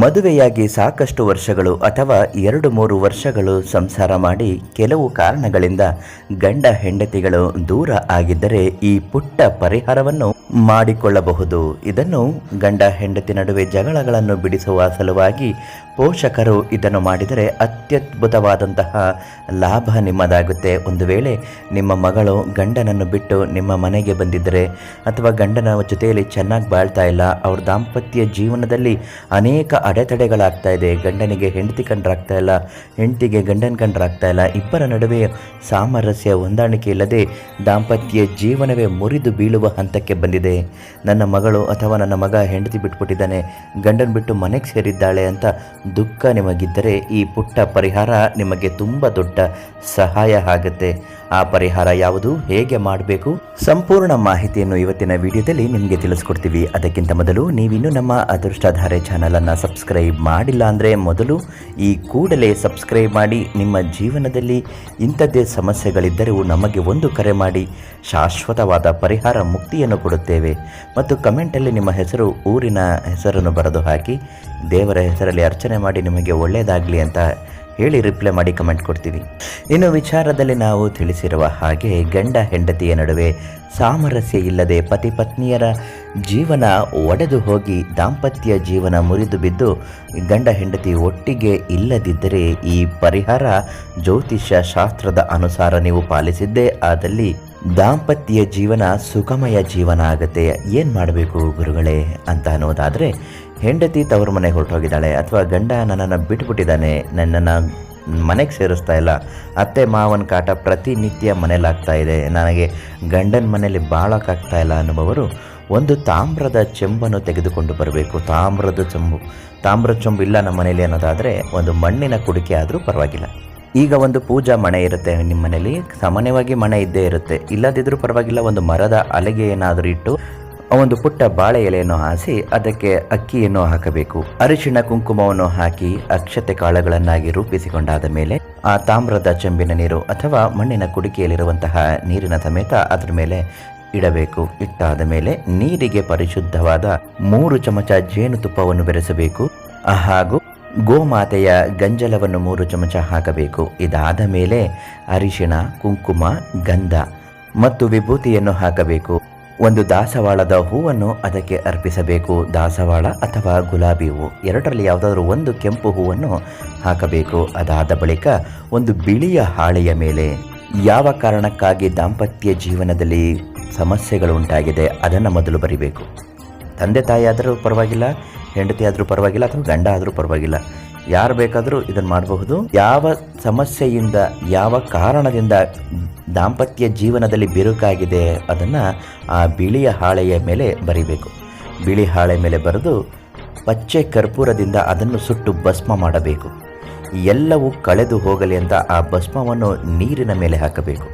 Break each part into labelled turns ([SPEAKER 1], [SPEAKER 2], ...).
[SPEAKER 1] ಮದುವೆಯಾಗಿ ಸಾಕಷ್ಟು ವರ್ಷಗಳು ಅಥವಾ ಎರಡು ಮೂರು ವರ್ಷಗಳು ಸಂಸಾರ ಮಾಡಿ ಕೆಲವು ಕಾರಣಗಳಿಂದ ಗಂಡ ಹೆಂಡತಿಗಳು ದೂರ ಆಗಿದ್ದರೆ ಈ ಪುಟ್ಟ ಪರಿಹಾರವನ್ನು ಮಾಡಿಕೊಳ್ಳಬಹುದು. ಇದನ್ನು ಗಂಡ ಹೆಂಡತಿ ನಡುವೆ ಜಗಳಗಳನ್ನು ಬಿಡಿಸುವ ಸಲುವಾಗಿ ಪೋಷಕರು ಇದನ್ನು ಮಾಡಿದರೆ ಅತ್ಯದ್ಭುತವಾದಂತಹ ಲಾಭ ನಿಮ್ಮದಾಗುತ್ತೆ. ಒಂದು ವೇಳೆ ನಿಮ್ಮ ಮಗಳು ಗಂಡನನ್ನು ಬಿಟ್ಟು ನಿಮ್ಮ ಮನೆಗೆ ಬಂದಿದ್ದರೆ ಅಥವಾ ಗಂಡನ ಜೊತೆಯಲ್ಲಿ ಚೆನ್ನಾಗಿ ಬಾಳ್ತಾ ಇಲ್ಲ, ಅವ್ರ ದಾಂಪತ್ಯ ಜೀವನದಲ್ಲಿ ಅನೇಕ ಅಡೆತಡೆಗಳಾಗ್ತಾ ಇದೆ. ಗಂಡನಿಗೆ ಹೆಂಡತಿ ಕಂಡ್ರಾಗ್ತಾ ಇಲ್ಲ, ಹೆಂಡತಿಗೆ ಗಂಡನ ಕಂಡ್ರಾಗ್ತಾ ಇಲ್ಲ. ಇಬ್ಬರ ನಡುವೆ ಸಾಮರಸ್ಯ, ಹೊಂದಾಣಿಕೆ ಇಲ್ಲದೆ ದಾಂಪತ್ಯ ಜೀವನವೇ ಮುರಿದು ಬೀಳುವ ಹಂತಕ್ಕೆ ಬಂದಿದೆ. ನನ್ನ ಮಗಳು ಅಥವಾ ನನ್ನ ಮಗ ಹೆಂಡತಿ ಬಿಟ್ಬಿಟ್ಟಿದ್ದಾನೆ, ಗಂಡನ ಬಿಟ್ಟು ಮನೆಗೆ ಸೇರಿದ್ದಾಳೆ ಅಂತ ದುಃಖ ನಿಮಗಿದ್ದರೆ ಈ ಪುಟ್ಟ ಪರಿಹಾರ ನಿಮಗೆ ತುಂಬ ದೊಡ್ಡ ಸಹಾಯ ಆಗುತ್ತೆ. ಆ ಪರಿಹಾರ ಯಾವುದು? ಹೇಗೆ ಮಾಡಬೇಕು? ಸಂಪೂರ್ಣ ಮಾಹಿತಿಯನ್ನು ಇವತ್ತಿನ ವಿಡಿಯೋದಲ್ಲಿ ನಿಮಗೆ ತಿಳಿಸ್ಕೊಡ್ತೀವಿ. ಅದಕ್ಕಿಂತ ಮೊದಲು ನೀವಿನ್ನು ನಮ್ಮ ಅದೃಷ್ಟಧಾರೆ ಚಾನಲನ್ನು ಸಬ್ಸ್ಕ್ರೈಬ್ ಮಾಡಿಲ್ಲ ಅಂದರೆ ಮೊದಲು ಈ ಕೂಡಲೇ ಸಬ್ಸ್ಕ್ರೈಬ್ ಮಾಡಿ. ನಿಮ್ಮ ಜೀವನದಲ್ಲಿ ಇಂಥದ್ದೇ ಸಮಸ್ಯೆಗಳಿದ್ದರೂ ನಮಗೆ ಒಂದು ಕರೆ ಮಾಡಿ. ಶಾಶ್ವತವಾದ ಪರಿಹಾರ ಮುಕ್ತಿಯನ್ನು ಕೊಡುತ್ತೇವೆ. ಮತ್ತು ಕಮೆಂಟಲ್ಲಿ ನಿಮ್ಮ ಹೆಸರು, ಊರಿನ ಹೆಸರನ್ನು ಬರೆದು ಹಾಕಿ. ದೇವರ ಹೆಸರಲ್ಲಿ ಅರ್ಚನೆ ಮಾಡಿ ನಿಮಗೆ ಒಳ್ಳೆಯದಾಗಲಿ ಅಂತ ಹೇಳಿ ರಿಪ್ಲೈ ಮಾಡಿ ಕಮೆಂಟ್ ಕೊಡ್ತೀವಿ. ಇನ್ನು ವಿಚಾರದಲ್ಲಿ ನಾವು ತಿಳಿಸಿರುವ ಹಾಗೆ ಗಂಡ ಹೆಂಡತಿಯ ನಡುವೆ ಸಾಮರಸ್ಯ ಇಲ್ಲದೆ ಪತಿ ಪತ್ನಿಯರ ಜೀವನ ಒಡೆದು ಹೋಗಿ ದಾಂಪತ್ಯ ಜೀವನ ಮುರಿದು ಬಿದ್ದು ಗಂಡ ಹೆಂಡತಿ ಒಟ್ಟಿಗೆ ಇಲ್ಲದಿದ್ದರೆ ಈ ಪರಿಹಾರ ಜ್ಯೋತಿಷ್ಯ ಶಾಸ್ತ್ರದ ಅನುಸಾರ ನೀವು ಪಾಲಿಸಿದ್ದೇ ಆದಲ್ಲಿ ದಾಂಪತ್ಯ ಜೀವನ ಸುಖಮಯ ಜೀವನ ಆಗುತ್ತೆ. ಏನು ಮಾಡಬೇಕು ಗುರುಗಳೇ ಅಂತ ಅನ್ನೋದಾದರೆ, ಹೆಂಡತಿ ತವರು ಮನೆಗೆ ಹೊರಟೋಗಿದ್ದಾಳೆ ಅಥವಾ ಗಂಡ ನನ್ನನ್ನು ಬಿಟ್ಬಿಟ್ಟಿದ್ದಾನೆ, ನನ್ನನ್ನು ಮನೆಗೆ ಸೇರಿಸ್ತಾ ಇಲ್ಲ, ಅತ್ತೆ ಮಾವನ ಕಾಟ ಪ್ರತಿನಿತ್ಯ ಮನೇಲಾಗ್ತಾ ಇದೆ, ನನಗೆ ಗಂಡನ ಮನೇಲಿ ಬಾಳೋಕ್ಕಾಗ್ತಾ ಇಲ್ಲ ಅನ್ನುವವರು ಒಂದು ತಾಮ್ರದ ಚೆಂಬನ್ನು ತೆಗೆದುಕೊಂಡು ಬರಬೇಕು. ತಾಮ್ರದ ಚೆಂಬು ತಾಮ್ರದ ಚೆಂಬು ಇಲ್ಲ ನಮ್ಮ ಮನೇಲಿ ಅನ್ನೋದಾದರೆ ಒಂದು ಮಣ್ಣಿನ ಕುಡಿಕೆ ಆದರೂ ಪರವಾಗಿಲ್ಲ. ಈಗ ಒಂದು ಪೂಜಾ ಮಣೆ ಇರುತ್ತೆ ನಿಮ್ಮ ಮನೇಲಿ ಸಾಮಾನ್ಯವಾಗಿ ಮಣೆ ಇದ್ದೇ ಇರುತ್ತೆ. ಇಲ್ಲದಿದ್ರೂ ಪರವಾಗಿಲ್ಲ, ಒಂದು ಮರದ ಅಲೆಗೆ ಏನಾದರೂ ಇಟ್ಟು, ಒಂದು ಪುಟ್ಟ ಬಾಳೆ ಎಲೆಯನ್ನು ಹಾಸಿ, ಅದಕ್ಕೆ ಅಕ್ಕಿಯನ್ನು ಹಾಕಬೇಕು. ಅರಿಶಿಣ ಕುಂಕುಮವನ್ನು ಹಾಕಿ, ಅಕ್ಷತೆ ಕಾಳುಗಳನ್ನಾಗಿ ರೂಪಿಸಿಕೊಂಡಾದ ಮೇಲೆ, ಆ ತಾಮ್ರದ ಚೆಂಬಿನ ನೀರು ಅಥವಾ ಮಣ್ಣಿನ ಕುಡಿಕೆಯಲ್ಲಿರುವಂತಹ ನೀರಿನ ಸಮೇತ ಅದರ ಮೇಲೆ ಇಡಬೇಕು. ಇಟ್ಟಾದ ಮೇಲೆ ನೀರಿಗೆ ಪರಿಶುದ್ಧವಾದ ಮೂರು ಚಮಚ ಜೇನುತುಪ್ಪವನ್ನು ಬೆರೆಸಬೇಕು. ಹಾಗೂ ಗೋಮಾತೆಯ ಗಂಜಲವನ್ನು ಮೂರು ಚಮಚ ಹಾಕಬೇಕು. ಇದಾದ ಮೇಲೆ ಅರಿಶಿಣ, ಕುಂಕುಮ, ಗಂಧ ಮತ್ತು ವಿಭೂತಿಯನ್ನು ಹಾಕಬೇಕು. ಒಂದು ದಾಸವಾಳದ ಹೂವನ್ನು ಅದಕ್ಕೆ ಅರ್ಪಿಸಬೇಕು. ದಾಸವಾಳ ಅಥವಾ ಗುಲಾಬಿ ಹೂವು ಎರಡರಲ್ಲಿ ಯಾವುದಾದ್ರೂ ಒಂದು ಕೆಂಪು ಹೂವನ್ನು ಹಾಕಬೇಕು. ಅದಾದ ಬಳಿಕ ಒಂದು ಬಿಳಿಯ ಹಾಳೆಯ ಮೇಲೆ ಯಾವ ಕಾರಣಕ್ಕಾಗಿ ದಾಂಪತ್ಯ ಜೀವನದಲ್ಲಿ ಸಮಸ್ಯೆಗಳು ಉಂಟಾಗಿದೆ ಅದನ್ನು ಮೊದಲು ಬರಿಬೇಕು. ತಂದೆ ತಾಯಿ ಆದರೂ ಪರವಾಗಿಲ್ಲ ಹೆಂಡತಿ ಆದರೂ ಪರವಾಗಿಲ್ಲ ಅಥವಾ ಗಂಡ ಆದರೂ ಪರವಾಗಿಲ್ಲ. ಯಾರು ಬೇಕಾದರೂ ಇದನ್ನು ಮಾಡಬಹುದು. ಯಾವ ಸಮಸ್ಯೆಯಿಂದ, ಯಾವ ಕಾರಣದಿಂದ ದಾಂಪತ್ಯ ಜೀವನದಲ್ಲಿ ಬಿರುಕಾಗಿದೆ ಅದನ್ನು ಆ ಬಿಳಿಯ ಹಾಳೆಯ ಮೇಲೆ ಬರಿಬೇಕು. ಬಿಳಿ ಹಾಳೆ ಮೇಲೆ ಬರೆದು ಪಚ್ಚೆ ಕರ್ಪೂರದಿಂದ ಅದನ್ನು ಸುಟ್ಟು ಭಸ್ಮ ಮಾಡಬೇಕು. ಎಲ್ಲವೂ ಕಳೆದು ಹೋಗಲಿ ಅಂತ ಆ ಭಸ್ಮವನ್ನು ನೀರಿನ ಮೇಲೆ ಹಾಕಬೇಕು.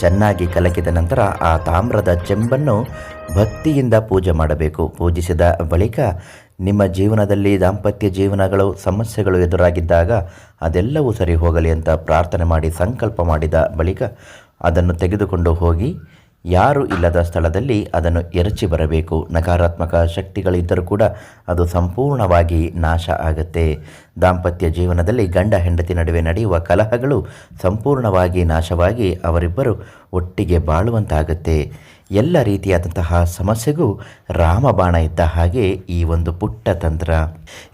[SPEAKER 1] ಚೆನ್ನಾಗಿ ಕಲಕಿದ ನಂತರ ಆ ತಾಮ್ರದ ಚೆಂಬನ್ನು ಭಕ್ತಿಯಿಂದ ಪೂಜೆ ಮಾಡಬೇಕು. ಪೂಜಿಸಿದ ಬಳಿಕ ನಿಮ್ಮ ಜೀವನದಲ್ಲಿ ದಾಂಪತ್ಯ ಜೀವನಗಳು, ಸಮಸ್ಯೆಗಳು ಎದುರಾಗಿದ್ದಾಗ ಅದೆಲ್ಲವೂ ಸರಿ ಹೋಗಲಿ ಅಂತ ಪ್ರಾರ್ಥನೆ ಮಾಡಿ ಸಂಕಲ್ಪ ಮಾಡಿದ ಬಳಿಕ ಅದನ್ನು ತೆಗೆದುಕೊಂಡು ಹೋಗಿ ಯಾರು ಇಲ್ಲದ ಸ್ಥಳದಲ್ಲಿ ಅದನ್ನು ಎರಚಿ ಬರಬೇಕು. ನಕಾರಾತ್ಮಕ ಶಕ್ತಿಗಳಿದ್ದರೂ ಕೂಡ ಅದು ಸಂಪೂರ್ಣವಾಗಿ ನಾಶ ಆಗುತ್ತೆ. ದಾಂಪತ್ಯ ಜೀವನದಲ್ಲಿ ಗಂಡ ಹೆಂಡತಿ ನಡುವೆ ನಡೆಯುವ ಕಲಹಗಳು ಸಂಪೂರ್ಣವಾಗಿ ನಾಶವಾಗಿ ಅವರಿಬ್ಬರು ಒಟ್ಟಿಗೆ ಬಾಳುವಂತಾಗುತ್ತೆ. ಎಲ್ಲ ರೀತಿಯಾದಂತಹ ಸಮಸ್ಯೆಗೂ ರಾಮಬಾಣ ಇದ್ದ ಹಾಗೆ ಈ ಒಂದು ಪುಟ್ಟ ತಂತ್ರ.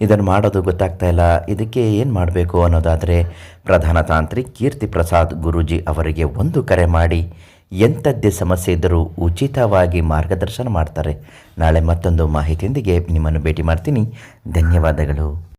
[SPEAKER 1] ಇದನ್ನು ಮಾಡೋದು ಗೊತ್ತಾಗ್ತಾ ಇಲ್ಲ. ಇದಕ್ಕೆ ಏನು ಮಾಡಬೇಕು ಅನ್ನೋದಾದರೆ ಪ್ರಧಾನ ತಾಂತ್ರಿಕ್ ಕೀರ್ತಿ ಪ್ರಸಾದ್ ಗುರೂಜಿ ಅವರಿಗೆ ಒಂದು ಕರೆ ಮಾಡಿ. ಎಂಥದ್ದೇ ಸಮಸ್ಯೆ ಇದ್ದರೂ ಉಚಿತವಾಗಿ ಮಾರ್ಗದರ್ಶನ ಮಾಡ್ತಾರೆ. ನಾಳೆ ಮತ್ತೊಂದು ಮಾಹಿತಿಯೊಂದಿಗೆ ನಿಮ್ಮನ್ನು ಭೇಟಿ ಮಾಡ್ತೀನಿ. ಧನ್ಯವಾದಗಳು.